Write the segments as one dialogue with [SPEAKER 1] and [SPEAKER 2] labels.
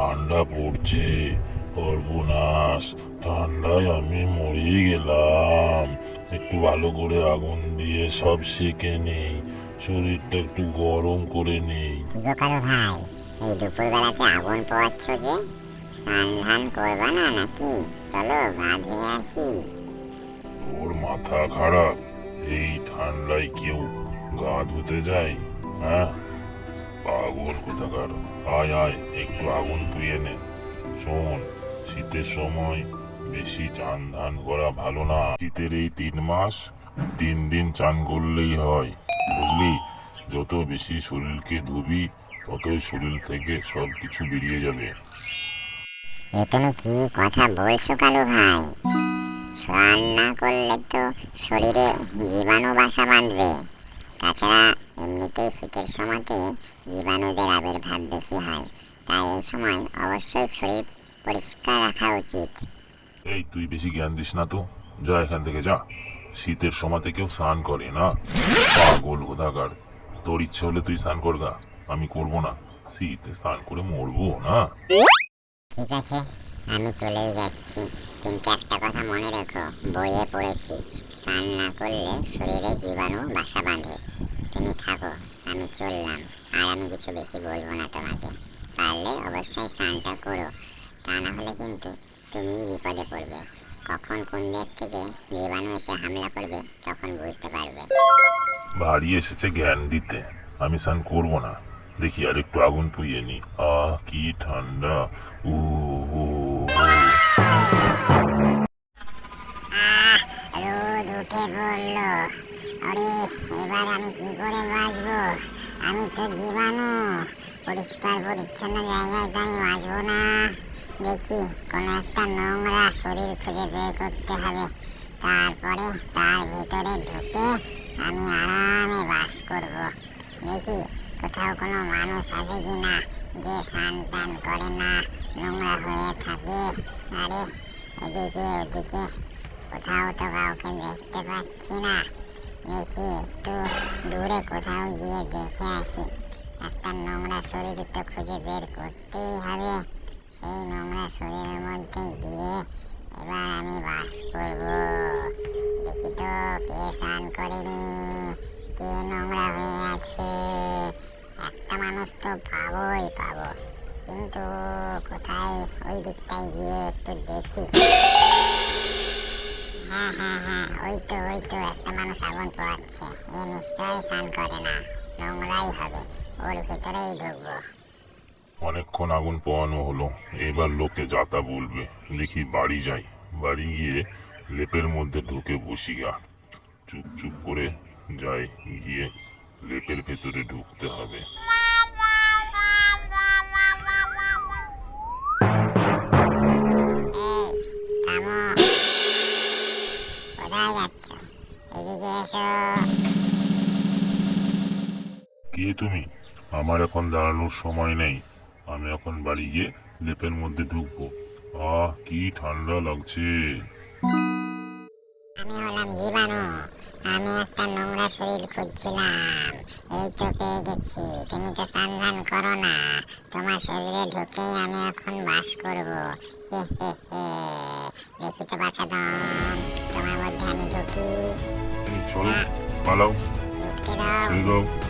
[SPEAKER 1] ঠান্ডা পড়ছে সর্বনাশ। ঠান্ডায় আমি মরে গেলাম। একটু ভালো করে আগুন দিয়ে সব সেকে নেই। শরীরটা একটু গরম করে নেই।
[SPEAKER 2] কি গো কালো ভাই এই দুপুরবেলাতে আগুন পোয়াচ্ছ যে? স্নান ধান করবা না নাকি? চলো গা ধুয়ে আসি।
[SPEAKER 1] ওর মাথা খারাপ। এই ঠান্ডায় কেউ গা ধুতে যায়? হ্যাঁ? পাগল কোথাকার? আয় আয়, একটু আগুন পুড়িয়ে নে। শোন, শীতের সময় বেশি চান ধান করা ভালো না। শীতের এই তিন মাস তিন দিন চান করলেই হয়। বুঝলি? যত বেশি শরীরকে ধুবি, ততই শরীর থেকে সব কিছু বেরিয়ে যাবে।
[SPEAKER 2] এ তুমি কি কথা বলছো কালু ভাই? স্নান না করলে তো শরীরে জীবাণু বাসা বাঁধবে। তাছাড়া এমনিতেই শীতের সময়তে জীবাণুদের আবির্ভাব বেশি হয়। তাই এই সময় অবশ্যই শরীর পরিষ্কার রাখা উচিত।
[SPEAKER 1] এই তুই বেশি জ্ঞান দিস না তো। যা এখান থেকে যা। শীতের সময়তে কেউ স্নান করে না। পাগল কোথাকার তোর ইচ্ছে হলে তুই স্নান করগা আমি করব না। শীতে স্নান করে মরবো না।
[SPEAKER 2] ঠিক আছে আমি চলেই যাচ্ছি। কিন্তু একটা কথা মনে রেখো বইয়ে পড়েছি। স্নান না করলে শরীরে জীবাণু বাসা বাঁধে। তুমি থাকো আমি চললাম। আর আমি কিছু বেশি বলব না তোমাকে। পারলে অবশ্যই স্নানটা করো। তা না হলে কিন্তু তুমিই বিপদে পড়বে। কখন কোন দিক থেকে জীবাণু এসে হামলা করবে, তখন বুঝতে পারবে।
[SPEAKER 1] বাড়ি এসেছে জ্ঞান দিতে। আমি স্নান করব না। দেখি আর একটু আগুন পুইয়ে নি। আহ, কি ঠান্ডা। উ
[SPEAKER 2] উঠে পড়ল আরে এবার আমি কি করে বাঁচবো? আমি তো জীবাণু। পরিষ্কার, পরিচ্ছন্ন জায়গায় তো আমি বাঁচবো না। দেখি, কোনো একটা নোংরা শরীর খুঁজে বের করতে হবে। তারপরে তার ভিতরে ঢুকে আমি আরামে বাস করব। দেখি, কোথাও কোনো মানুষ আছে কি না যে স্নান টান করে না, নোংরা হয়ে থাকে। আরে, এদিকে, ওদিকে। কোথাও তো কাউকে দেখতে পাচ্ছি না। দেখি একটু দূরে কোথাও গিয়ে দেখে আসি। একটা নোংরা শরীর তো খুঁজে বের করতেই হবে। সেই নোংরা শরীরের মধ্যে গিয়ে এবার আমি বাস করব। দেখি তো কে স্নান করেনি, কে নোংরা হয়ে আছে। একটা মানুষ তো পাবোই, পাবো। কিন্তু কোথায় ওই দিকটায় গিয়ে একটু দেখি। হ্যাঁ হ্যাঁ হ্যাঁ ওই তো ওই তো, একটা মানুষ আগুন পোয়াচ্ছে এ নিশ্চয়ই স্নান করে না, নোংরাই হবে, ওর ভেতরেই ঢুকবো।
[SPEAKER 1] অনেকক্ষণ আগুন পোয়ানো হলো, এবার লোকে যাতা বলবে। দেখি বাড়ি যাই, বাড়ি গিয়ে লেপের মধ্যে ঢুকে বসি গা। চুপ চুপ করে যাই, গিয়ে লেপের ভেতরে ঢুকতে হবে। তুমি। আমার এখন দাঁড়ানোর সময় নেই। আমি এখন বাড়ি গিয়ে লেপের মধ্যে ঢুকবো। আহ কি ঠান্ডা লাগছে।
[SPEAKER 2] আমি হলাম জীবাণু। আমি একটা নোংরা শরীর খুঁজছিলাম। এই তো পেয়ে গেছি। তুমি তো স্নান ধান করো না। তোমার শরীরে ঢুকেই আমি এখন বাস করব। দেখি তো বাছা দম। তোমার মধ্যে আমি ঢুকি।
[SPEAKER 1] চলো পালাও।
[SPEAKER 2] ঢুকতে দাও।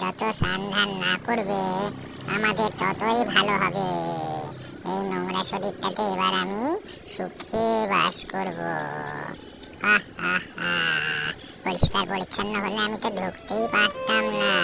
[SPEAKER 2] যত সান্ধান ধান না করবে, আমাদের ততই ভালো হবে। এই নোংরা শরীরটাতে এবার আমি সুখে বাস করব। পরিষ্কার, পরিচ্ছন্ন হলে আমি তো ঢুকতেই পারতাম না।